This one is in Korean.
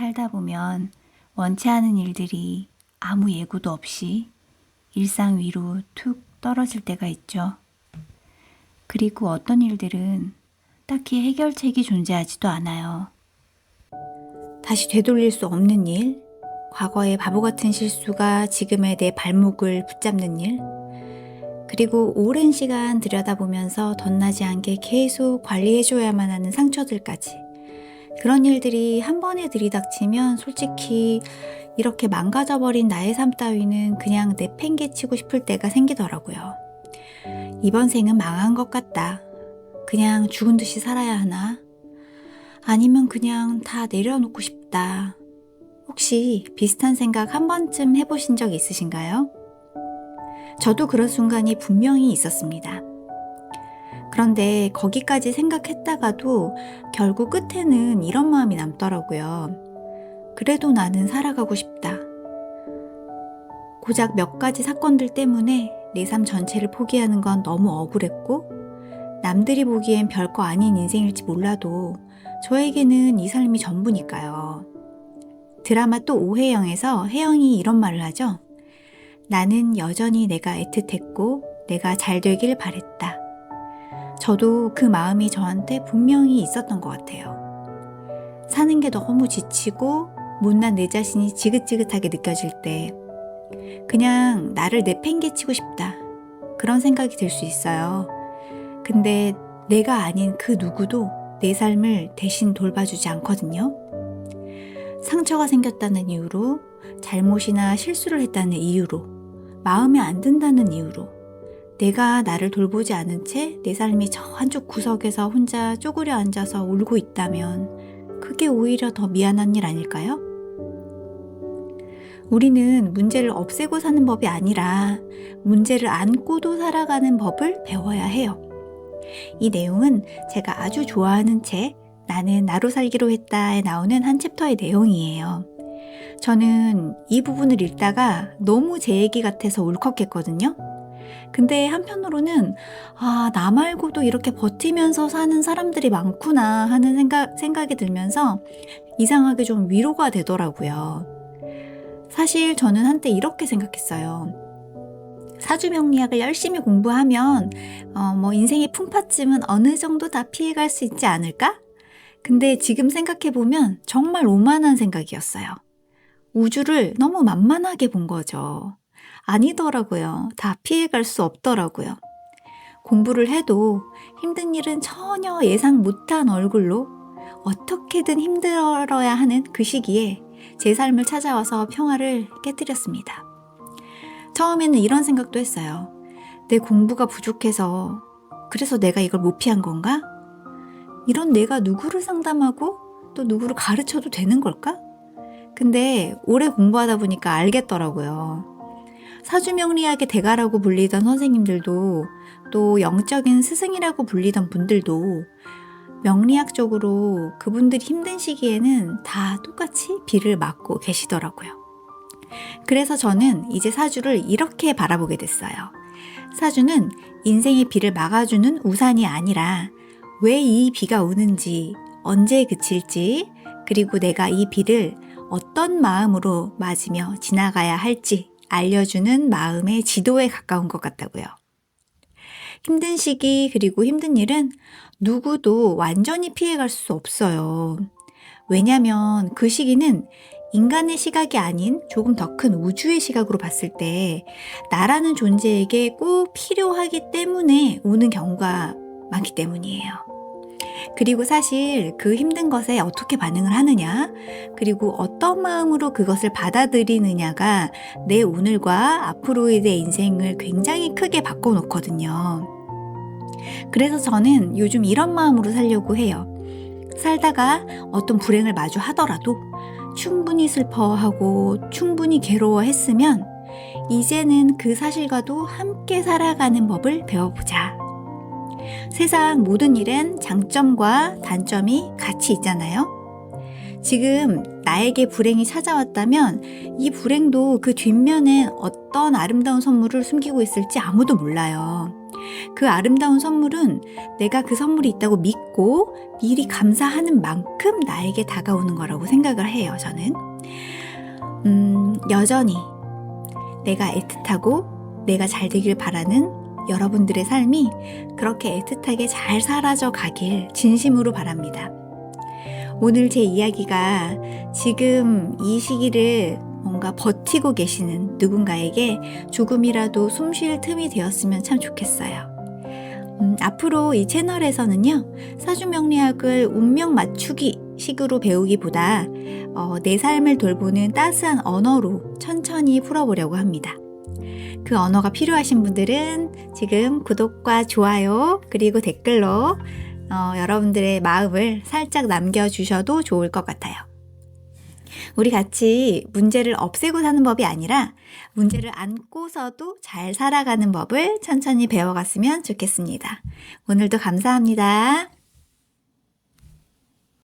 살다 보면 원치 않은 일들이 아무 예고도 없이 일상 위로 툭 떨어질 때가 있죠. 그리고 어떤 일들은 딱히 해결책이 존재하지도 않아요. 다시 되돌릴 수 없는 일, 과거의 바보 같은 실수가 지금의 내 발목을 붙잡는 일, 그리고 오랜 시간 들여다보면서 덧나지 않게 계속 관리해줘야만 하는 상처들까지. 그런 일들이 한 번에 들이닥치면 솔직히 이렇게 망가져버린 나의 삶 따위는 그냥 내팽개치고 싶을 때가 생기더라고요. 이번 생은 망한 것 같다. 그냥 죽은 듯이 살아야 하나? 아니면 그냥 다 내려놓고 싶다. 혹시 비슷한 생각 한 번쯤 해보신 적 있으신가요? 저도 그런 순간이 분명히 있었습니다. 그런데 거기까지 생각했다가도 결국 끝에는 이런 마음이 남더라고요. 그래도 나는 살아가고 싶다. 고작 몇 가지 사건들 때문에 내 삶 전체를 포기하는 건 너무 억울했고, 남들이 보기엔 별거 아닌 인생일지 몰라도 저에게는 이 삶이 전부니까요. 드라마 또 오해영에서 혜영이 이런 말을 하죠. 나는 여전히 내가 애틋했고 내가 잘 되길 바랬다. 저도 그 마음이 저한테 분명히 있었던 것 같아요. 사는 게 너무 지치고 못난 내 자신이 지긋지긋하게 느껴질 때 그냥 나를 내팽개치고 싶다. 그런 생각이 들 수 있어요. 근데 내가 아닌 그 누구도 내 삶을 대신 돌봐주지 않거든요. 상처가 생겼다는 이유로, 잘못이나 실수를 했다는 이유로, 마음에 안 든다는 이유로, 내가 나를 돌보지 않은 채 내 삶이 저 한쪽 구석에서 혼자 쪼그려 앉아서 울고 있다면, 그게 오히려 더 미안한 일 아닐까요? 우리는 문제를 없애고 사는 법이 아니라 문제를 안고도 살아가는 법을 배워야 해요. 이 내용은 제가 아주 좋아하는 책 나는 나로 살기로 했다에 나오는 한 챕터의 내용이에요. 저는 이 부분을 읽다가 너무 제 얘기 같아서 울컥했거든요. 근데 한편으로는 아, 나 말고도 이렇게 버티면서 사는 사람들이 많구나 하는 생각, 생각이 들면서 이상하게 좀 위로가 되더라고요. 사실 저는 한때 이렇게 생각했어요. 사주명리학을 열심히 공부하면 어, 뭐 인생의 풍파쯤은 어느 정도 다 피해갈 수 있지 않을까? 근데 지금 생각해보면 정말 오만한 생각이었어요. 우주를 너무 만만하게 본 거죠. 아니더라고요. 다 피해갈 수 없더라고요. 공부를 해도 힘든 일은 전혀 예상 못한 얼굴로 어떻게든 힘들어야 하는 그 시기에 제 삶을 찾아와서 평화를 깨뜨렸습니다. 처음에는 이런 생각도 했어요. 내 공부가 부족해서 그래서 내가 이걸 못 피한 건가? 이런 내가 누구를 상담하고 또 누구를 가르쳐도 되는 걸까? 근데 오래 공부하다 보니까 알겠더라고요. 사주명리학의 대가라고 불리던 선생님들도 또 영적인 스승이라고 불리던 분들도 명리학적으로 그분들이 힘든 시기에는 다 똑같이 비를 맞고 계시더라고요. 그래서 저는 이제 사주를 이렇게 바라보게 됐어요. 사주는 인생의 비를 막아주는 우산이 아니라 왜 이 비가 오는지, 언제 그칠지, 그리고 내가 이 비를 어떤 마음으로 맞으며 지나가야 할지 알려주는 마음의 지도에 가까운 것 같다고요. 힘든 시기 그리고 힘든 일은 누구도 완전히 피해갈 수 없어요. 왜냐면 그 시기는 인간의 시각이 아닌 조금 더 큰 우주의 시각으로 봤을 때 나라는 존재에게 꼭 필요하기 때문에 오는 경우가 많기 때문이에요. 그리고 사실 그 힘든 것에 어떻게 반응을 하느냐, 그리고 어떤 마음으로 그것을 받아들이느냐가 내 오늘과 앞으로의 내 인생을 굉장히 크게 바꿔놓거든요. 그래서 저는 요즘 이런 마음으로 살려고 해요. 살다가 어떤 불행을 마주 하더라도 충분히 슬퍼하고 충분히 괴로워했으면 이제는 그 사실과도 함께 살아가는 법을 배워보자. 세상 모든 일엔 장점과 단점이 같이 있잖아요. 지금 나에게 불행이 찾아왔다면 이 불행도 그 뒷면엔 어떤 아름다운 선물을 숨기고 있을지 아무도 몰라요. 그 아름다운 선물은 내가 그 선물이 있다고 믿고 미리 감사하는 만큼 나에게 다가오는 거라고 생각을 해요, 저는. 음, 여전히 내가 애틋하고 내가 잘 되길 바라는 여러분들의 삶이 그렇게 애틋하게 잘 사라져 가길 진심으로 바랍니다. 오늘 제 이야기가 지금 이 시기를 뭔가 버티고 계시는 누군가에게 조금이라도 숨 쉴 틈이 되었으면 참 좋겠어요. 음, 앞으로 이 채널에서는요, 사주명리학을 운명 맞추기 식으로 배우기보다 어, 내 삶을 돌보는 따스한 언어로 천천히 풀어보려고 합니다. 그 언어가 필요하신 분들은 지금 구독과 좋아요 그리고 댓글로 어, 여러분들의 마음을 살짝 남겨주셔도 좋을 것 같아요. 우리 같이 문제를 없애고 사는 법이 아니라 문제를 안고서도 잘 살아가는 법을 천천히 배워갔으면 좋겠습니다. 오늘도 감사합니다.